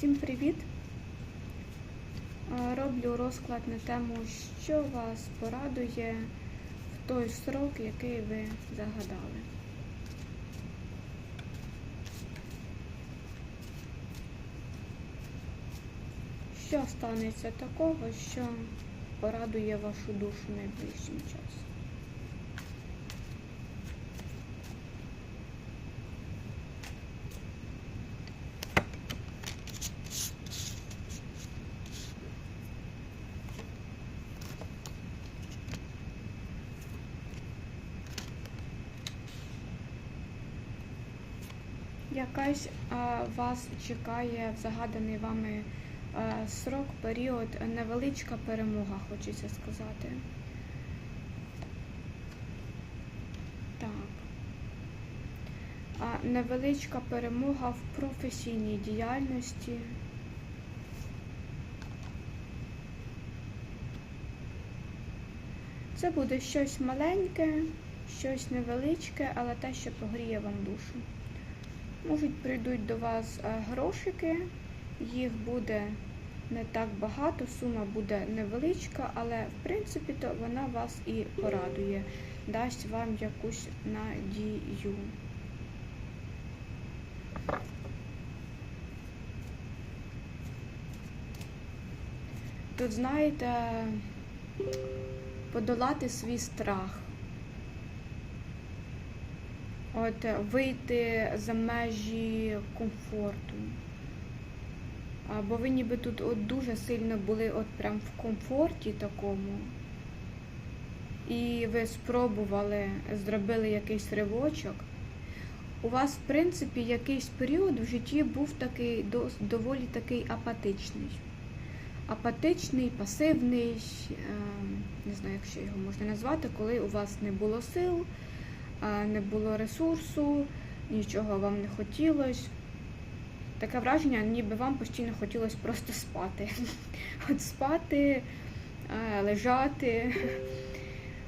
Всім привіт! Е, Роблю розклад на тему, що вас порадує в той срок, який ви загадали. Що станеться такого, що порадує вашу душу найближчим часом? Якась вас чекає в загаданий вами срок, період, невеличка перемога, хочеться сказати. Так. Невеличка перемога в професійній діяльності. Це буде щось маленьке, щось невеличке, але те, що погріє вам душу. Можуть прийдуть до вас е, грошики, їх буде не так багато, сума буде невеличка, але в принципі то вона вас і порадує, дасть вам якусь надію. Тут, знаєте, подолати свій страх. От е, вийти за межі комфорту. А, Бо ви ніби тут от дуже сильно були от прям в комфорті такому. І ви спробували, зробили якийсь ривочок. У вас, в принципі, якийсь період в житті був такий доволі такий апатичний. Апатичний, пасивний, е, не знаю, як ще його можна назвати, коли у вас не було сил, не було ресурсу, нічого вам не хотілося. Таке враження, ніби вам постійно хотілося просто спати. От спати, лежати,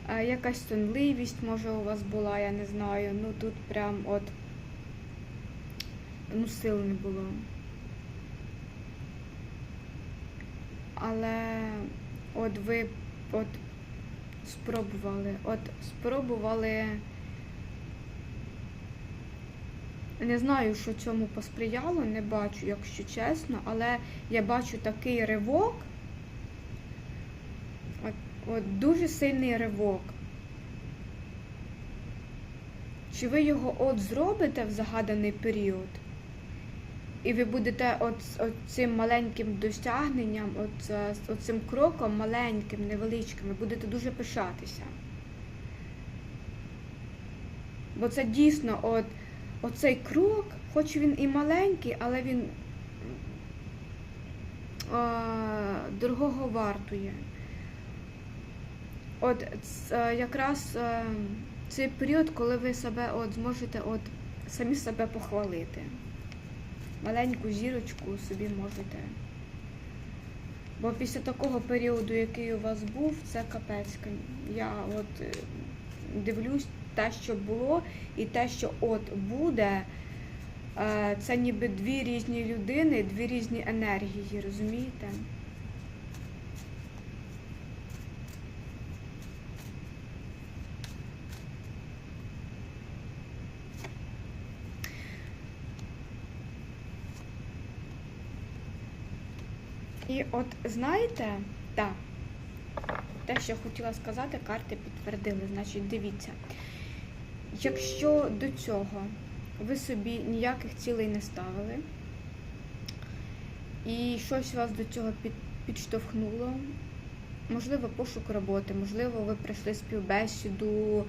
якась сонливість, може, у вас була, я не знаю. Ну тут прям от ну, сил не було. Але от ви от спробували, от спробували. Не знаю, що цьому посприяло, не бачу, якщо чесно, але я бачу такий ривок, от, от дуже сильний ривок. Чи ви його от зробите в загаданий період? І ви будете от, от цим маленьким досягненням, от, от цим кроком маленьким, невеличким, ви будете дуже пишатися. Бо це дійсно от, оцей крок, хоч він і маленький, але він дорогого вартує. От якраз цей період, коли ви себе от зможете от самі себе похвалити. Маленьку зірочку собі можете. Бо після такого періоду, який у вас був, це капець. Я от е, дивлюсь те, що було, і те, що от буде, е, це ніби дві різні людини, дві різні енергії, розумієте? І от знаєте, так, те, що хотіла сказати, карти підтвердили. Значить, дивіться, якщо до цього ви собі ніяких цілей не ставили, і щось вас до цього під, підштовхнуло, можливо, пошук роботи, можливо, ви пройшли співбесіду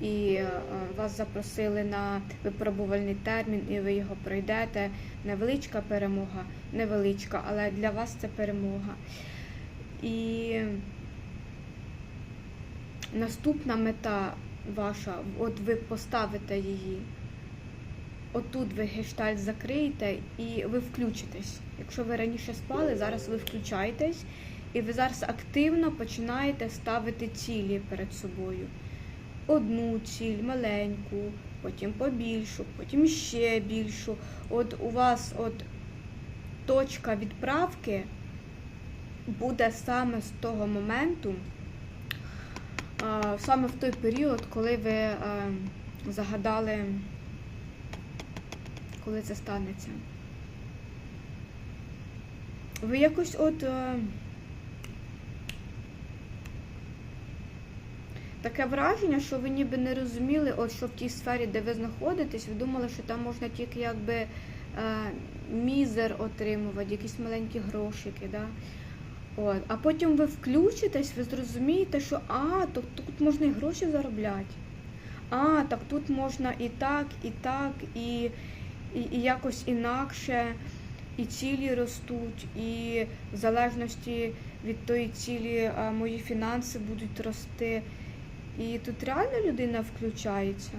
і е, вас запросили на випробувальний термін, і ви його пройдете. Невеличка перемога, невеличка, але для вас це перемога. І наступна мета ваша, от ви поставите її. Отут ви гештальт закриєте і ви включитесь. Якщо ви раніше спали, зараз ви включаєтесь і ви зараз активно починаєте ставити цілі перед собою. Одну ціль, маленьку, потім побільшу, потім ще більшу. От у вас от точка відправки буде саме з того моменту, саме в той період, коли ви е, загадали, коли це станеться. Ви якось от. е, Таке враження, що ви ніби не розуміли, от що в тій сфері, де ви знаходитесь, ви думали, що там можна тільки якби е, мізер отримувати, якісь маленькі грошики. Да? От. А потім ви включитесь, ви зрозумієте, що а, то тут можна і гроші заробляти. А, так тут можна і так, і так, і, і, і якось інакше, і цілі ростуть, і в залежності від тої цілі мої фінанси будуть рости. І тут реально людина включається.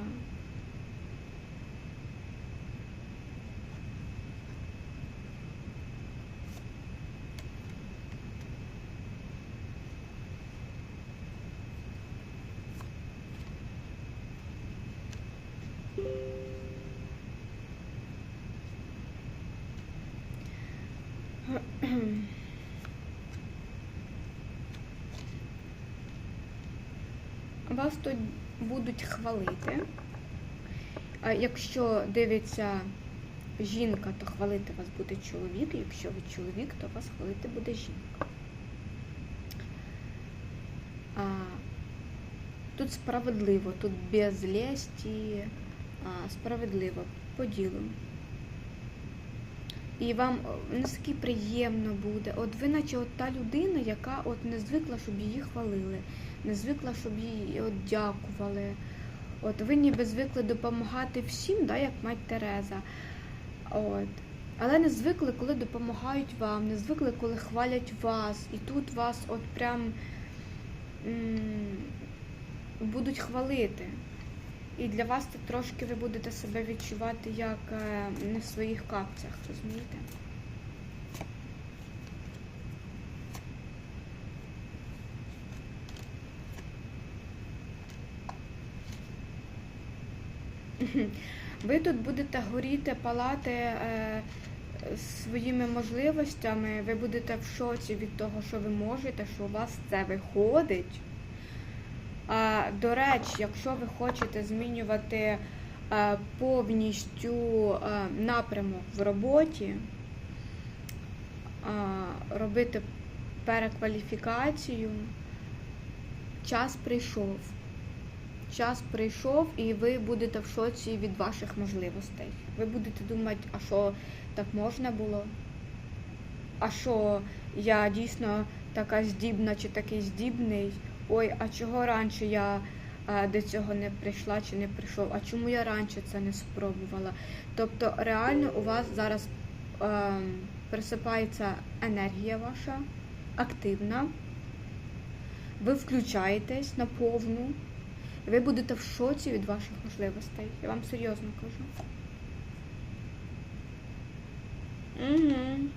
Вас тут будуть хвалити. Якщо дивиться жінка, то хвалити вас буде чоловік. Якщо ви чоловік, то вас хвалити буде жінка. Тут справедливо, тут без лесті, а, справедливо, по. І вам о, наскільки приємно буде. От ви наче от та людина, яка от не звикла, щоб її хвалили, не звикла, щоб їй от дякували. От ви ніби звикли допомагати всім, да, як мать Тереза. От. Але не звикли, коли допомагають вам, не звикли, коли хвалять вас. І тут вас от прям м, будуть хвалити. І для вас це трошки ви будете себе відчувати як е, не в своїх капцях, розумієте? Ви тут будете горіти, палати е, своїми можливостями, ви будете в шоці від того, що ви можете, що у вас це виходить. А, До речі, якщо ви хочете змінювати е, повністю е, напрямок в роботі, робити перекваліфікацію, час прийшов. Час прийшов, і ви будете в шоці від ваших можливостей. Ви будете думати, а що так можна було? А що я дійсно така здібна чи такий здібний? Ой, а чого раніше я е, до цього не прийшла чи не прийшов? А чому я раніше це не спробувала? Тобто, реально у вас зараз е, присипається енергія ваша активна, ви включаєтесь на повну, ви будете в шоці від ваших можливостей. Я вам серйозно кажу. Угу.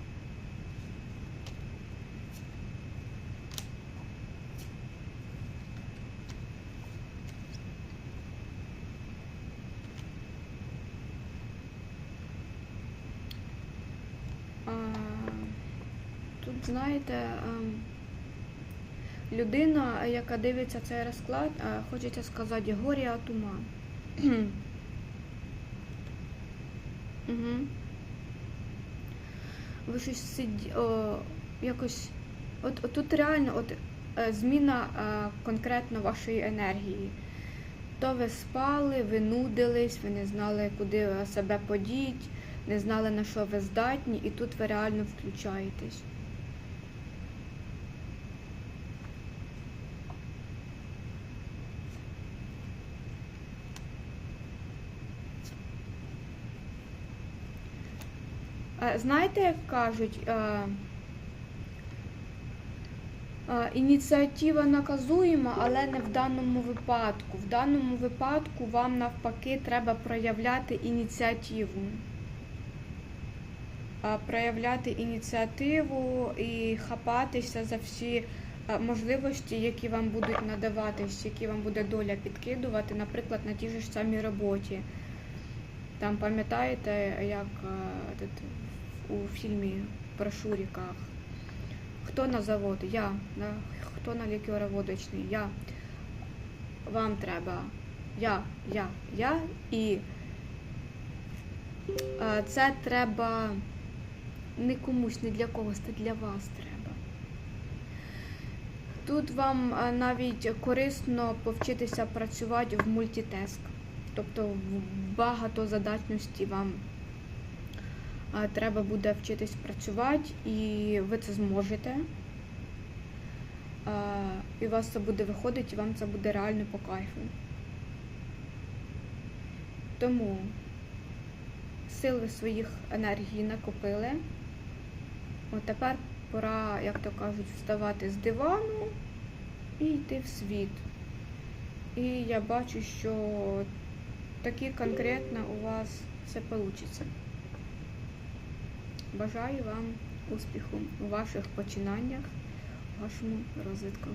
А, Тут, знаєте, ем, людина, яка дивиться цей розклад, хочеться сказати, горі от ума. Угу. Ви щось сиді, о, якось. От, от тут реально от, е, зміна е, конкретно вашої енергії. То ви спали, ви нудились, ви не знали, куди себе подіть, не знали, на що ви здатні, і тут ви реально включаєтесь. Знаєте, як кажуть, ініціатива наказуєма, але не в даному випадку. В даному випадку вам навпаки треба проявляти ініціативу. Проявляти ініціативу і хапатися за всі можливості, які вам будуть надаватись, які вам буде доля підкидувати, наприклад, на тій ж самій роботі. Там пам'ятаєте, як у фільмі про шуріках. Хто на завод? Я. Да? Хто на лікероводочний? Я. Вам треба. Я, я, я. І е, це треба не комусь, не для когось, це для вас треба. Тут вам е, навіть корисно повчитися працювати в мультитеск. Тобто в багатозадатності вам треба буде вчитись працювати, і ви це зможете. І у вас це буде виходити, і вам це буде реально по кайфу. Тому сили своїх енергій накопили. От тепер пора, як то кажуть, вставати з дивану і йти в світ. І я бачу, що таки конкретно у вас все вийде. Бажаю вам успіху у ваших починаннях, вашому розвитку.